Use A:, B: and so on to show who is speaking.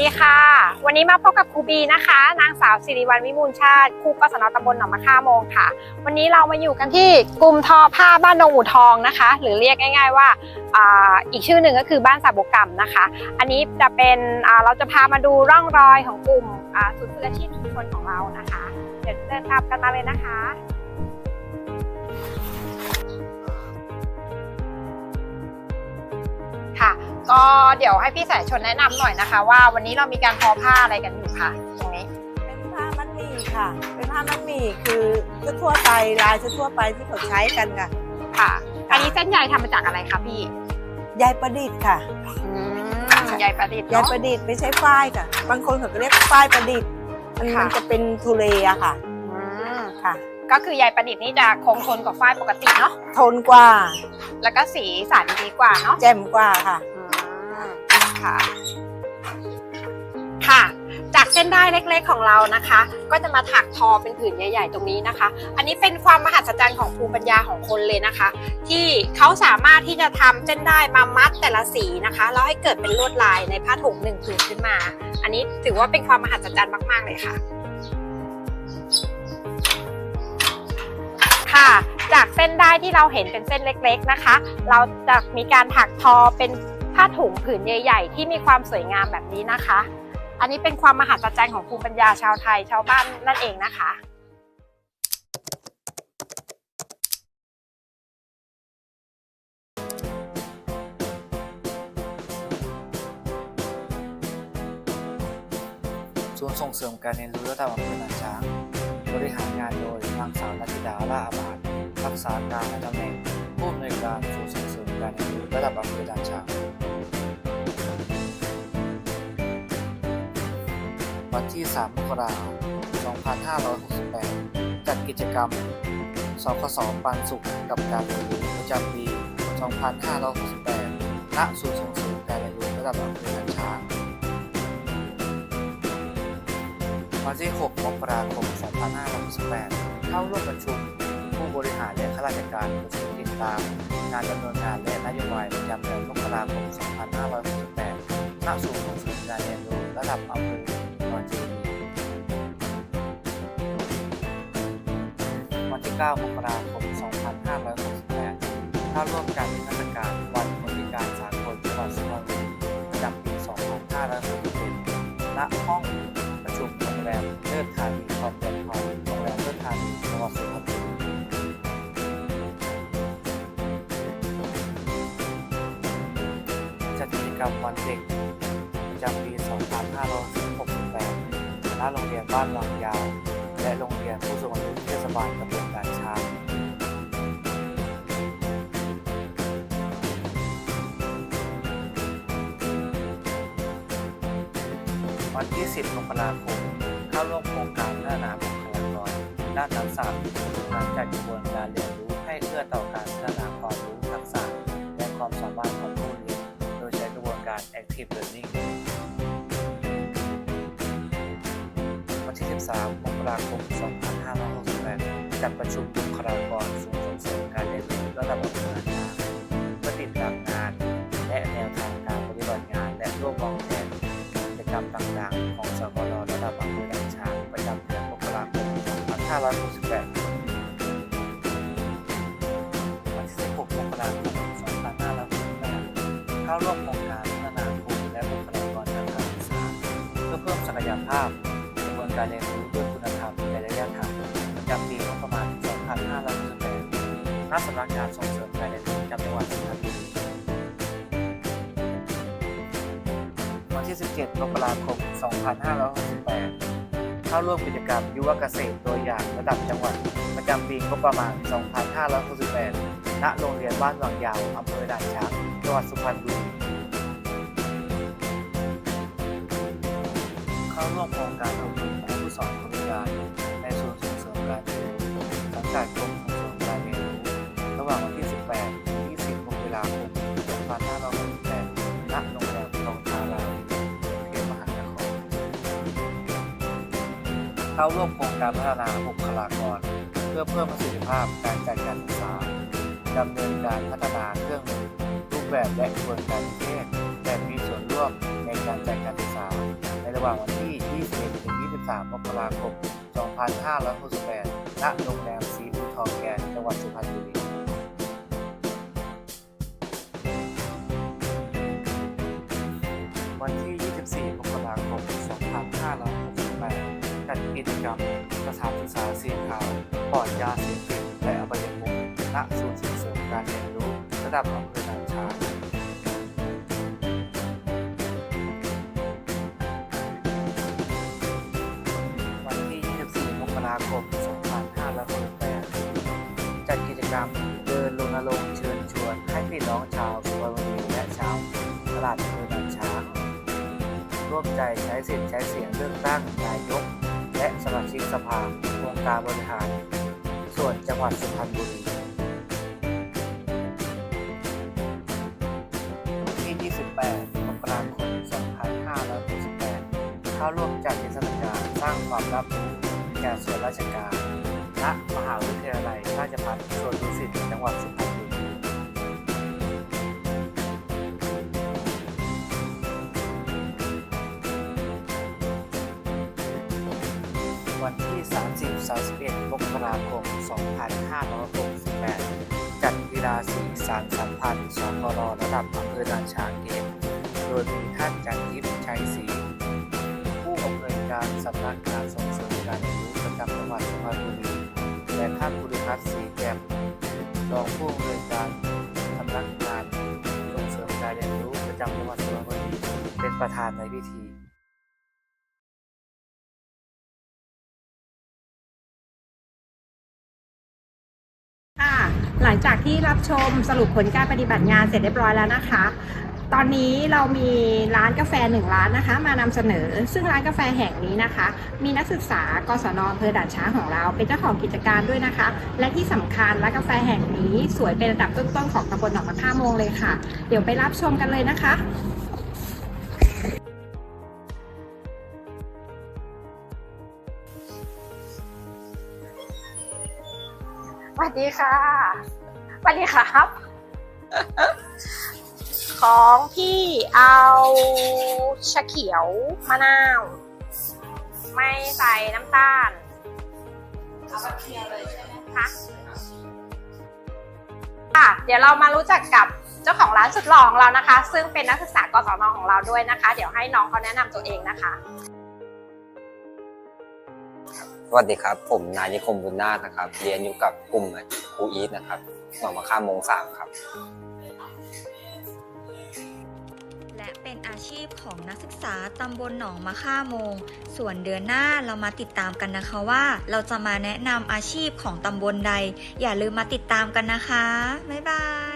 A: ดีค่ะ วันนี้มาพบกับครูบีนะคะ นางสาวสิริวัลวิมูลชาติครูกศนตำบลหนองมะค่าโมงค่ะ วันนี้เรามาอยู่กันที่กลุ่มทอผ้าบ้านดงอู่ทองนะคะ หรือเรียกง่าย ๆ ว่าอีกชื่อหนึ่งก็คือบ้านสาบุกรรมนะคะ อันนี้จะเป็นเราจะพามาดูร่องรอยของกลุ่มอ่าศูนย์ฝึกอาชีพชุมชนของเรานะคะ เดี๋ยวเดินตามกันมาเลยนะคะ ก็เดี๋ยวให้พี่สายชนแนะนำหน่อยนะคะ ว่าวันนี้เรามีการทอผ้าอะไรกันอยู่ค่ะ ตรงนี้
B: เป็นผ้ามัดหมี่ค่ะ เป็นผ้ามัดหมี่คือทั่วๆไปลายทั่วๆไปที่เขาใช้กันค่ะ
A: ค่ะ อันนี้เส้นใยทำมาจากอะไรคะพี่
B: ใยประดิษฐ์ค่ะ
A: อืมใยประดิษฐ์
B: ใย
A: เนาะ
B: ประดิษฐ์ไม่ใช่ฝ้ายค่ะ บางคนเขาก็เรียกฝ้ายประดิษฐ์ มัน
A: ค่ะ
B: มันจะเป็นทุเรอะค่ะ
A: อืม
B: ค่ะ
A: ก็คือใยประดิษฐ์นี่จะคงทนกว่าฝ้ายปกติเนาะ
B: ทนกว่า
A: แล้วก็สีสันดีกว่าเนาะ
B: แจ่มกว่าค่ะ
A: อื ค่ะค่ะ จากเส้นได้เล็กๆของเรานะคะ ก็จะมาถักทอเป็นผืนใหญ่ ๆ ตรงนี้นะคะ อันนี้เป็นความมหัศจรรย์ของภูมิปัญญาของคนเลยนะคะ ที่เขาสามารถที่จะทำเส้นได้มามัดแต่ละสีนะคะแล้วให้เกิดเป็นลวดลายในผ้าถุงหนึ่งผืนขึ้นมา อันนี้ถือว่าเป็นความมหัศจรรย์มาก ๆ เลยค่ะค่ะจากเส้นได้ที่เราเห็นเป็นเส้นเล็ก ๆนะคะ เราจะมีการถักทอเป็น ผ้าถุงผืนใหญ่ๆ ที่มีความสวยงามแบบนี้นะคะ อันนี้เป็นความมหัศจรรย์ของภูมิปัญญาชาวไทยชาวบ้านนั่นเองนะคะ
C: ศูนย์ส่งเสริมการเรียนรู้ระดับอำเภอหนองช้างบริหารงานโดยนางสาวนัทธิดาล่าอาบาดรักษาการในตำแหน่งผู้อำนวยการศูนย์ส่งเสริม การเรียนรู้ระดับอำเภอด่านช้างวันที่ 3 มกราคม 2568 จัดกิจกรรม สคสปันสุขกับการเรียนรู้ประจำปี 2568 ณ ศูนย์ส่งเสริมการเรียนรู้ระดับอำเภอด่านช้างวันที่ 6 มกราคม 2568 เข้าร่วมประชุม ผู้บริหารและข้าราชการประชุมติดตาม การดำเนินงานและนโยบายประจำเดือนมกราคม 2568ณศูนย์ส่งเสริมการเรียนรู้ระดับอำเภอดอนจีวันที่ 9 มกราคม 2568เข้าร่วมการนิทรรศการวันคนพิการสากลจังหวัดสุพรรณบุรีประจำปี 2567ณห้องประชุมโรงแรมเลิศธานีคอนเวนต์ฮอลล์โรงแรมเลิศธานี กรรมวันเด็กประจำปี 2568ณโรงเรียนบ้านวังยาว และโรงเรียนผู้สูงอายุเทศบาลตำบลด่านช้างวันที่ 10มกราคมเข้าร่วมโครงการพัฒนาบุคลากรด้านทักษะการจัดกระบวนการเรียน การ Active Learning วันที่ 13 มกราคม 2568 จัดประชุมบุคลากรศูนย์ส่งเสริมการเรียนรู้ระดับอำเภอช้างเพื่อติดตามงาน และแนวทางการปฏิบัติงาน และร่วมวางแผนกิจกรรมต่างๆ ของสกลระดับอำเภอด่านช้างประจำเดือนมกราคม2568วันที่16มกราคม 2568เข้าร่วมโครง ยภาพกระบวนการเรียนรู้ด้วยคุณธรรมและจริยธรรมประจำปีงบประมาณ 2568ณสำนักงานส่งเสริมการเรียนรู้ประจำจังหวัดสุพรรณบุรีวันที่ 17มกราคม 2568 เข้าร่วมกิจกรรมยุวเกษตรตัวอย่างระดับจังหวัด ประจำปีงบประมาณ 2568ณโรงเรียนบ้านวังยาวอำเภอด่านช้างจังหวัดสุพรรณบุรี ร่วมโครงการอบรมครูผู้สอนปริญญาในศูนย์ส่งเสริมการเรียนรู้สังกัดกรมส่งเสริมการเรียนรู้ระหว่างวันที่ 18 ถึง 20มกราคม2568ณโรงแรมทองทาราวีกรุงเทพมหานครเข้าร่วมโครงการพัฒนาบุคลากร เพื่อเพิ่มประสิทธิภาพการจัดการศึกษาดำเนินการพัฒนาเครื่องมือรูปแบบและกระบวนการเทศแบบมีส่วนร่วมในการจัดการ ว่างวันที่ 21-23 มกราคม 2568ณโรงแรมซีอูทองแกนจังหวัดสุพรรณบุรีวันที่ 24 มกราคม 2568จัดกิจกรรมสถานศึกษาสีขาวปลอดยาเสพติดและอบายมุขณศูนย์ส่งเสริมการเรียนรู้ระดับอำเภอด่านช้าง พี่น้องชาวสุพรรณบุรีและชาวตลาดอำเภอด่านช้างร่วมใจใช้สิทธิ์ใช้เสียงเลือกตั้งนายก และสมาชิกสภาองค์การบริหาร ส่วนจังหวัดสุพรรณบุรีที่ 28มกราคม2568เข้าร่วมจัดนิทรรศการสร้างความรับรู้แก่ส่วนราชการณมหาวิทยาลัยราชภัฏสวนดุสิตจังหวัดสุพรรณบุรี วันที่ 30-31 มกราคม 2568 จัดกีฬาสีสารสัมพันธ์สกรระดับอำเภอด่านช้างเกมโดยมีท่านจันทิพย์ชัยศรีผู้อำนวยการสำนักงานส่งเสริมการเรียนรู้ประจำจังหวัดสุพรรณบุรีและท่านภูริพัฒน์ศรีแจ่มรองผู้อำนวยการสำนักงานส่งเสริมการเรียนรู้ประจำจังหวัดสุพรรณบุรีเป็นประธานในพิธี
A: งจากที่รับชมสรุปผลการปฏิบัติงานเสร็จเรียบร้อยแล้วนะคะ ตอนนี้เรามีร้านกาแฟหนึ่งร้านนะคะ มานำเสนอ ซึ่งร้านกาแฟแห่งนี้นะคะ มีนักศึกษากศนอำเภอด่านช้างของเรา เป็นเจ้าของกิจการด้วยนะคะ และที่สำคัญร้านกาแฟแห่งนี้สวยเป็นระดับต้นๆของตำบลหนองมะค่าโมงเลยค่ะ เดี๋ยวไปรับชมกันเลยนะคะสวัสดีค่ะ วัสดีครับ ของพี่เอาชาเขียวมะนาว ไม่ใส่น้ำตาลเอาเคียเลยใช่ไหมคะค่ะเดี๋ยวเรามารู้จักกับเจ้าของร้านสุดหล่อของเรานะคะ ซึ่งเป็นนักศึกษากศนของเราด้วยนะคะ เดี๋ยวให้น้องเขาแนะนำตัวเองนะคะ
D: สวัสดีครับ ผมนายนิคมบุญนาถนะครับ เรียนอยู่กับกลุ่มครูอีทนะครับ หนองมะข้ามมงสามครับ
E: และเป็นอาชีพของนักศึกษาตำบลหนองมะค่ามง ส่วนเดือนหน้าเรามาติดตามกันนะคะว่า เราจะมาแนะนำอาชีพของตำบลใด อย่าลืมมาติดตามกันนะคะ บ๊ายบาย